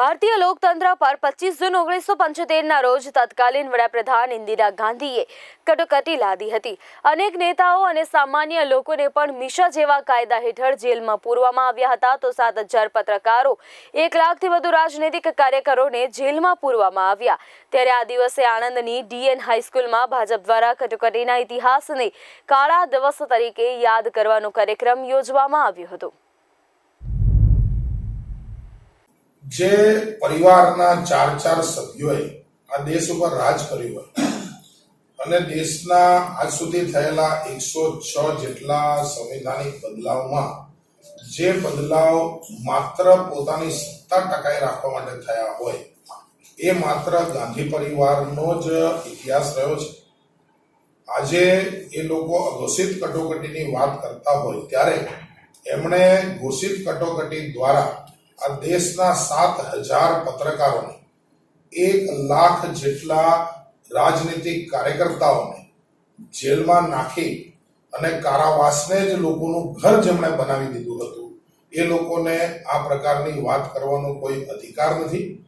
ભારતીય લોકતંત્ર પર પચીસ જૂન ઓગણીસો પંચોતેરના રોજ તત્કાલીન વડાપ્રધાન ઇન્દિરા ગાંધીએ કટોકટી લાદી હતી. અનેક નેતાઓ અને સામાન્ય લોકોને પણ મિશા જેવા કાયદા હેઠળ જેલમાં પૂરવામાં આવ્યા હતા. તો સાત હજાર પત્રકારો, એક લાખથી વધુ રાજનૈતિક કાર્યકરોને જેલમાં પૂરવામાં આવ્યા. ત્યારે આ દિવસે આણંદની ડીએન હાઈસ્કૂલમાં ભાજપ દ્વારા કટોકટીના ઇતિહાસને કાળા દિવસ તરીકે યાદ કરવાનો કાર્યક્રમ યોજવામાં આવ્યો હતો. જે પરિવારના ચાર ચાર સભ્યોએ આ દેશ ઉપર રાજ કર્યું હોય અને દેશના આજ સુધી થયેલા એકસો છ જેટલા સંવિધાનિક બદલાવમાં જે બદલાવ માત્ર પોતાની સત્તા ટકાઈ રાખવા માટે થયા હોય, એ માત્ર ગાંધી પરિવારનો જ ઇતિહાસ રહ્યો છે. આજે એ લોકો અઘોષિત કટોકટીની વાત કરતા હોય ત્યારે એમણે ઘોષિત કટોકટી દ્વારા આ દેશના સાત હજાર પત્રકારોને એક લાખ જેટલા રાજનીતિક કાર્યકર્તાઓને જેલમાં નાખી અને કારાવાસને જ લોકોનું ઘર જેમણે બનાવી દીધું હતું, એ લોકોને આ પ્રકારની વાત કરવાનો કોઈ અધિકાર નથી.